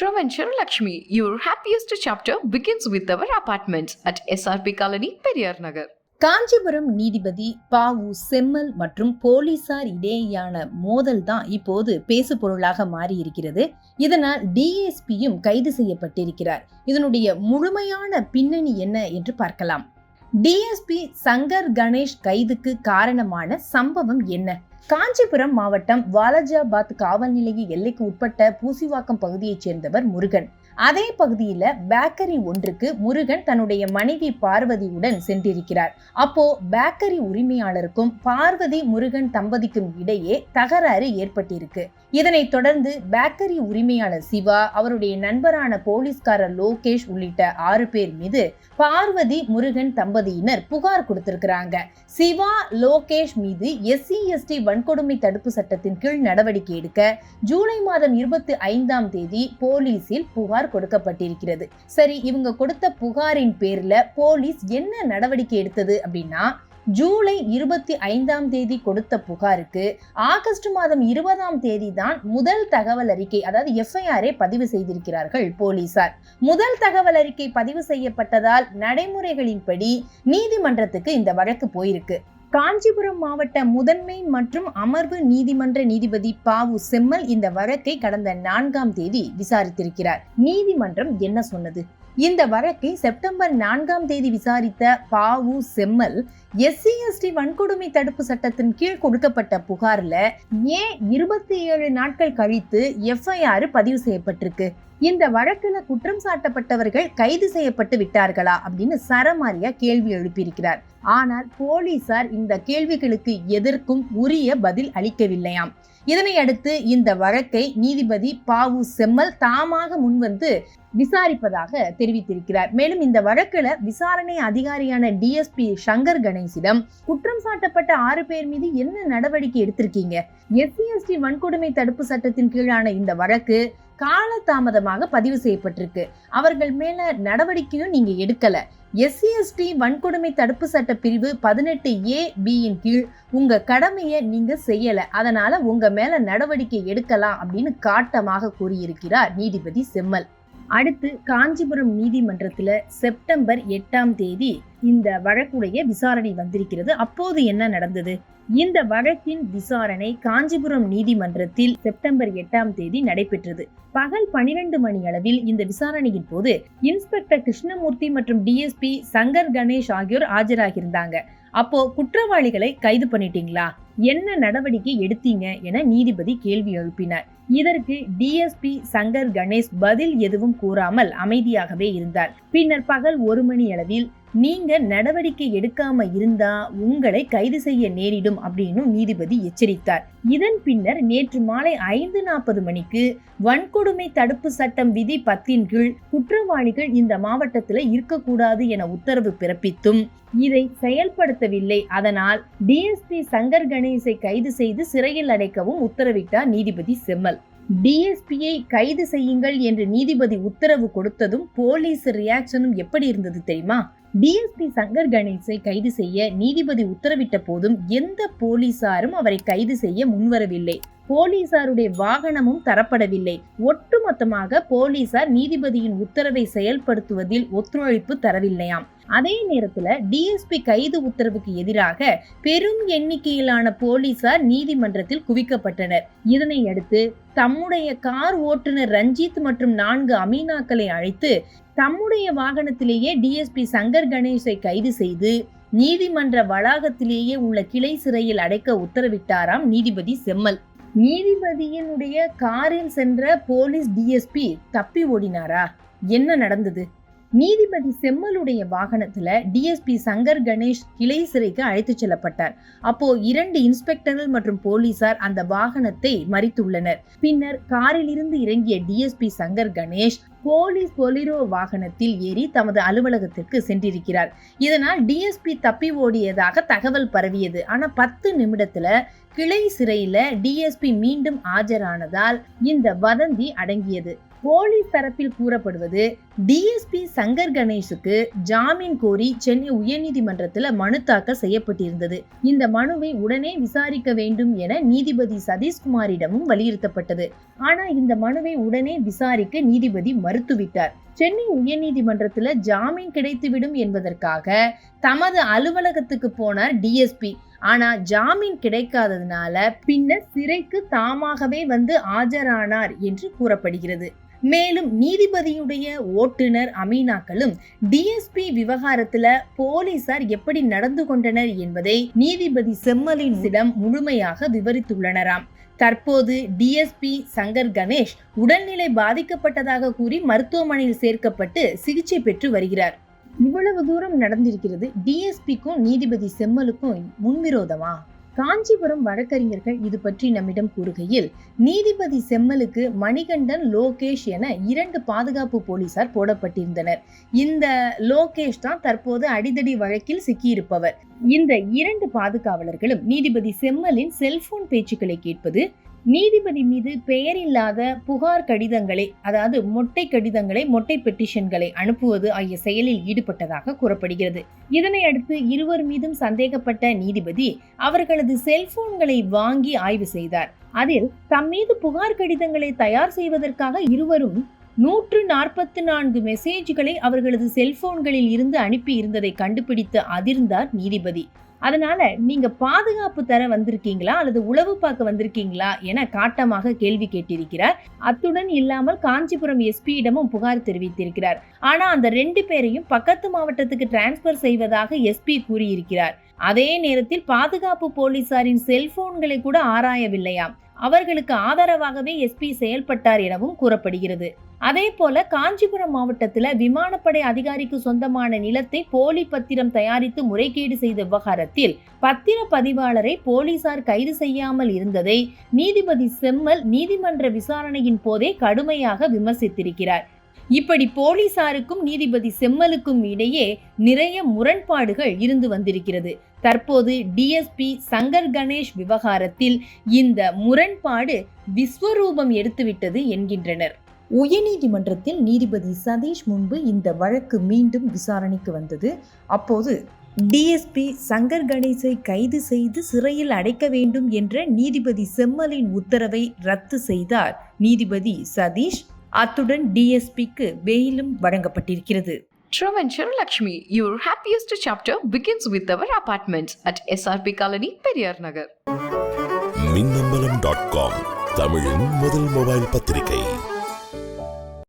Shravanchar Lakshmi, your happiest chapter begins with our apartments at SRP Colony, Periyar Nagar. Kanchipuram நீதிபதி பாவு செம்மல் மற்றும் போலீசார் இடையேயான மோதல் தான் இப்போது பேசு பொருளாக மாறி இருக்கிறது இதனால் டிஎஸ்பியும் கைது செய்யப்பட்டிருக்கிறார். இதனுடைய முழுமையான பின்னணி என்ன என்று பார்க்கலாம். டிஎஸ்பி சங்கர் கணேஷ் கைதுக்கு காரணமான சம்பவம் என்ன? காஞ்சிபுரம் மாவட்டம் வாலஜாபாத் காவல் நிலைய எல்லைக்கு உட்பட்ட பூசிவாக்கம் பகுதியைச் சேர்ந்தவர் முருகன். அதே பகுதியில பேக்கரி ஒன்றுக்கு முருகன் தன்னுடைய மனைவி பார்வதியுடன் சென்றிருக்கிறார். அப்போ பேக்கரி உரிமையாளருக்கும் பார்வதி முருகன் தம்பதிக்கும் இடையே தகராறு ஏற்பட்டிருக்கு. இதனைத் தொடர்ந்து பேக்கரி உரிமையாளர் சிவா அவருடைய நண்பரான போலீஸ்காரர் லோகேஷ் உள்ளிட்ட ஆறு பேர் மீது பார்வதி முருகன் தம்பதியினர் புகார் கொடுத்திருக்கிறாங்க. சிவா லோகேஷ் மீது எஸ்சி எஸ்டி வன்கொடுமை தடுப்பு சட்டத்தின் கீழ் நடவடிக்கை எடுக்க ஜூலை மாதம் இருபத்தி ஐந்தாம் தேதி போலீஸில் புகார் கொடுக்கப்பட்டிருக்கிறது. சரி இவங்க கொடுத்த புகாரின் பேர்ல போலீஸ் என்ன நடவடிக்கை எடுத்தது அப்படின்னா ஜூலை இருபத்தி ஐந்தாம் தேதி கொடுத்த புகாருக்கு ஆகஸ்ட் மாதம் இருபதாம் தேதி தான் முதல் தகவல் அறிக்கை அதாவது எஃப்ஐஆரை பதிவு செய்திருக்கிறார்கள் போலீசார். முதல் தகவல் அறிக்கை பதிவு செய்யப்பட்டதால் நடைமுறைகளின்படி நீதிமன்றத்துக்கு இந்த வழக்கு போயிருக்கு. காஞ்சிபுரம் மாவட்ட முதன்மை மற்றும் அமர்வு நீதிமன்ற நீதிபதி பாவு செம்மல் இந்த வழக்கை கடந்த நான்காம் தேதி விசாரித்திருக்கிறார். நீதிமன்றம் என்ன சொன்னது? இந்த வழக்கை செப்டம்பர் நான்காம் தேதி விசாரித்த பாவு செம்மல் எஸ்சி எஸ்டி வன்கொடுமை தடுப்பு சட்டத்தின் கீழ் கொடுக்கப்பட்ட புகார்ல ஏன் இருபத்தி ஏழு நாட்கள் கழித்து எஃப்ஐஆர் பதிவு செய்யப்பட்டிருக்கு? இந்த வழக்குல குற்றம் சாட்டப்பட்டவர்கள் கைது செய்யப்பட்டு விட்டார்களா? அப்படின்னு சரமாரியா கேள்வி எழுப்பியிருக்கிறார். ஆனால் போலீசார் இந்த கேள்விகளுக்கு எதற்கும் உரிய பதில் அளிக்கவில்லையாம். இதனை அடுத்து இந்த வழக்கை நீதிபதி பாவு செம்மல் தாமாக முன்வந்து விசாரிப்பதாக தெரிவித்திருக்கிறார். மேலும் இந்த வழக்குல விசாரணை அதிகாரியான டிஎஸ்பி சங்கர் கணேசிடம் குற்றம் சாட்டப்பட்ட ஆறு பேர் மீது என்ன நடவடிக்கை எடுத்திருக்கீங்க? எஸ்சி எஸ்டி வன்கொடுமை தடுப்பு சட்டத்தின் கீழான இந்த வழக்கு காலதாமதமாக பதிவு செய்யப்பட்டிருக்கு. அவர்கள் மேல நடவடிக்கையும் நீங்க எடுக்கல. எஸ்சி எஸ்டி வன்கொடுமை தடுப்பு சட்ட பிரிவு பதினெட்டு ஏ பியின் கீழ் உங்க கடமையை நீங்க செய்யல. அதனால உங்க மேல நடவடிக்கை எடுக்கலாம் அப்படின்னு காட்டமாக கூறியிருக்கிறார் நீதிபதி செம்மல். அடுத்து காஞ்சிபுரம் நீதிமன்றத்தில் செப்டம்பர் எட்டாம் தேதி இந்த வழக்குடைய விசாரணை வந்திருக்கிறது. அப்போது என்ன நடந்தது? இந்த வழக்கின் விசாரணை காஞ்சிபுரம் நீதிமன்றத்தில் செப்டம்பர் எட்டாம் தேதி நடைபெற்றது. பகல் பனிரெண்டு மணி அளவில் இந்த விசாரணையின் போது இன்ஸ்பெக்டர் கிருஷ்ணமூர்த்தி மற்றும் டிஎஸ்பி சங்கர் கணேஷ் ஆகியோர் ஆஜராகியிருந்தாங்க. அப்போ குற்றவாளிகளை கைது பண்ணிட்டீங்களா? என்ன நடவடிக்கை எடுத்தீங்க? என நீதிபதி கேள்வி எழுப்பினார். இதற்கு டிஎஸ்பி சங்கர் கணேஷ் பதில் எதுவும் கூறாமல் அமைதியாகவே இருந்தார். பின்னர் பகல் ஒரு மணி அளவில் நீங்க நடவடிக்கை எடுக்காம இருந்தா உங்களை கைது செய்ய நேரிடும் அப்படின்னு நீதிபதி எச்சரித்தார். இதன் பின்னர் நேற்று மாலை ஐந்து நாற்பது மணிக்கு வன்கொடுமை தடுப்பு சட்டம் விதி பத்தின் கீழ் குற்றவாளிகள் இந்த மாவட்டத்தில் இருக்கக்கூடாது என உத்தரவு பிறப்பித்தும் இதை செயல்படுத்தவில்லை. அதனால் டிஎஸ்பி சங்கர் கணேசை கைது செய்து சிறையில் அடைக்கவும் உத்தரவிட்டார் நீதிபதி செம்மல். டிஎஸ்பியை கைது செய்யுங்கள் என்று நீதிபதி உத்தரவு கொடுத்ததும் போலீஸ் ரியாக்ஷனும் எப்படி இருந்தது தெரியுமா? டிஎஸ்பி சங்கர் கணேசை கைது செய்ய நீதிபதி உத்தரவிட்ட போதும் எந்த போலீசாரும் அவரை கைது செய்ய முன்வரவில்லை. போலீசாருடைய வாகனமும் தரப்படவில்லை. ஒட்டுமொத்தமாக போலீசார் நீதிபதியின் உத்தரவை செயல்படுத்துவதில் ஒத்துழைப்பு தரவில்லையாம். அதே நேரத்துல டிஎஸ்பி கைது உத்தரவுக்கு எதிராக பெரும் எண்ணிக்கையிலான போலீசார் நீதிமன்றத்தில் குவிக்கப்பட்டனர். இதனை அடுத்து தம்முடைய கார் ஓட்டுநர் ரஞ்சித் மற்றும் நான்கு அமீனாக்களை அழைத்து தம்முடைய வாகனத்திலேயே டிஎஸ்பி சங்கர் கணேஷை கைது செய்து நீதிமன்ற வளாகத்திலேயே உள்ள கிளை சிறையில் அடைக்க உத்தரவிட்டாராம் நீதிபதி செம்மல். நீதிபதியினுடைய காரில் சென்ற போலீஸ் டிஎஸ்பி தப்பி ஓடினாரா? என்ன நடந்தது? நீதிபதி செம்மலுடைய வாகனத்துல டிஎஸ்பி சங்கர் கணேஷ் கிளை சிறைக்கு அழைத்து செல்லப்பட்டார். அப்போ இரண்டு இன்ஸ்பெக்டர்கள் மற்றும் போலீசார் அந்த வாகனத்தை மறித்துள்ளனர். பின்னர் காரில் இருந்து இறங்கிய DSP Shankar Ganesh police Bolero வாகனத்தில் ஏறி தமது அலுவலகத்திற்கு சென்றிருக்கிறார். இதனால் டிஎஸ்பி தப்பி ஓடியதாக தகவல் பரவியது. ஆனா பத்து நிமிடத்துல கிளை சிறையில டிஎஸ்பி மீண்டும் ஆஜரானதால் இந்த வதந்தி அடங்கியது. போலீஸ் தரப்பில் கூறப்படுவது டிஎஸ்பி சங்கர் கணேஷுக்கு ஜாமீன் கோரி சென்னை உயர்நீதிமன்றத்தில் மனு தாக்கல் செய்யப்பட்டிருந்தது. இந்த மனுவை உடனே விசாரிக்க வேண்டும் என நீதிபதி சதீஷ்குமாரிடமும் வலியுறுத்தப்பட்டது. ஆனால் இந்த மனுவை உடனே விசாரிக்க நீதிபதி மறுத்துவிட்டார். சென்னை உயர்நீதிமன்றத்தில் ஜாமீன் கிடைத்துவிடும் என்பதற்காக தமது அலுவலகத்துக்கு போனார் டிஎஸ்பி ஆனா ஜாமீன் கிடைக்காததுனால பின்னர் சிறைக்கு தாமாகவே வந்து ஆஜரானார் என்று கூறப்படுகிறது. மேலும் நீதிபதியுடைய ஓட்டுநர் அமீனாக்களும் டிஎஸ்பி விவகாரத்துல போலீசார் எப்படி நடந்து கொண்டனர் என்பதை நீதிபதி செம்மலினிடம் முழுமையாக விவரித்துள்ளனராம். தற்போது டிஎஸ்பி சங்கர் கணேஷ் உடல்நிலை பாதிக்கப்பட்டதாக கூறி மருத்துவமனையில் சேர்க்கப்பட்டு சிகிச்சை பெற்று வருகிறார். இவ்வளவு தூரம் நடந்திருக்கிறது டிஎஸ்பிக்கும் நீதிபதி செம்மலுக்கும் முன்விரோதமா? காஞ்சிபுரம் வழக்கறிஞர்கள் இது பற்றி நம்மிடம் கூறுகையில் நீதிபதி செம்மலுக்கு மணிகண்டன் லோகேஷ் என இரண்டு பாதுகாப்பு போலீசார் போடப்பட்டிருந்தனர். இந்த லோகேஷ் தான் தற்போது அடிதடி வழக்கில் சிக்கியிருப்பவர். இந்த இரண்டு பாதுகாவலர்களும் நீதிபதி செம்மலின் செல்போன் பேச்சுக்களை கேட்பது நீதிபதி மீது பெயரில்லாத புகார் கடிதங்களை அதாவது மொட்டை கடிதங்களை மொட்டை பெட்டிஷன்களை அனுப்புவது ஆகிய செயலில் ஈடுபட்டதாக கூறப்படுகிறது. இதனை அடுத்து இருவர் மீதும் சந்தேகப்பட்ட நீதிபதி அவர்களது செல்போன்களை வாங்கி ஆய்வு செய்தார். அதில் தம் மீது புகார் கடிதங்களை தயார் செய்வதற்காக இருவரும் நூற்று நாற்பத்தி நான்கு மெசேஜ்களை அவர்களது செல்போன்களில் இருந்து அனுப்பி இருந்ததை கண்டுபிடித்து அதிர்ந்தார் நீதிபதி. அதனால நீங்க பாதுகாப்பு தர வந்திருக்கீங்களா? அல்லது உளவு பார்க்க வந்திருக்கீங்களா? என காட்டமாக கேள்வி கேட்டிருக்கிறார். அத்துடன் இல்லாமல் காஞ்சிபுரம் எஸ்பியிடமும் புகார் தெரிவித்திருக்கிறார். ஆனா அந்த ரெண்டு பேரையும் பக்கத்து மாவட்டத்துக்கு டிரான்ஸ்பர் செய்வதாக எஸ்பி கூறியிருக்கிறார். அதே நேரத்தில் பாதுகாப்பு போலீசாரின் செல்போன்களை கூட ஆராயவில்லையாம். அவர்களுக்கு ஆதரவாகவே எஸ்பி செயல்பட்டார் எனவும் கூறப்படுகிறது. அதே போல காஞ்சிபுரம் மாவட்டத்தில் விமானப்படை அதிகாரிக்கு சொந்தமான நிலத்தை போலி பத்திரம் தயாரித்து முறைகேடு செய்த விவகாரத்தில் பத்திர பதிவாளரை போலீசார் கைது செய்யாமல் இருந்ததை நீதிபதி செம்மல் நீதிமன்ற விசாரணையின் போதே கடுமையாக விமர்சித்திருக்கிறார். இப்படி போலீசாருக்கும் நீதிபதி செம்மலுக்கும் இடையே நிறைய முரண்பாடுகள் இருந்து வந்திருக்கிறது. தற்போது டிஎஸ்பி சங்கர் கணேஷ் விவகாரத்தில் இந்த முரண்பாடு விஸ்வரூபம் எடுத்துவிட்டது என்கின்றனர். உயர்நீதிமன்றத்தில் நீதிபதி சதீஷ் முன்பு இந்த வழக்கு மீண்டும் விசாரணைக்கு வந்தது. அப்போது டிஎஸ்பி சங்கர் கணேசை கைது செய்து சிறையில் அடைக்க வேண்டும் என்ற நீதிபதி செம்மலின் உத்தரவை ரத்து செய்தார். நீதிபதி சதீஷ் அத்துடன் டிஎஸ்பிக்கு பெயிலும் வழங்கப்பட்டிருக்கிறது. Travanchar Lakshmi, your happiest chapter begins with our apartments at SRP Colony, Periyar Nagar. Minnambalam dot com தமிழின் முதல் மொபைல் பத்திரிகை.